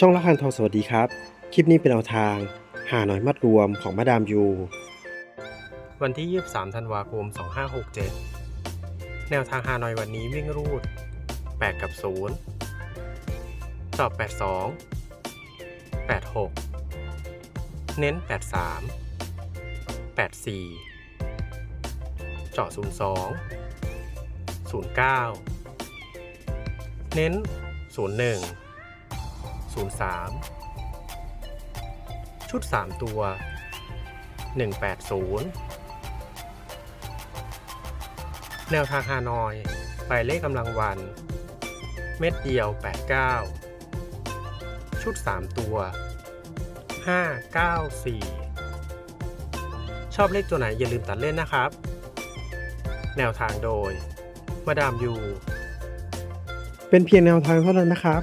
ช่องละคันทองสวัสดีครับ คลิปนี้เป็นแนวทาง หาหน่อยมัดรวมของมาดามยู วันที่ 23 ธันวาคม 2567 แนวทางหาหน่อยวันนี้วิ่งรูด 8 กับ 0 สอบ 82 86 เน้น 83 84 เจาะ 02 09 เน้น 01 03 ชุด 3 ตัว 180 แนวทางฮานอย ไปเลขกำลังวัน เม็ดเดียว 89 ชุด 3 ตัว 594 ชอบเลขตัวไหนอย่าลืมตัดเล่นนะครับ แนวทางโดย มาดามยูเป็นเพียงแนวทางเท่านั้นนะครับ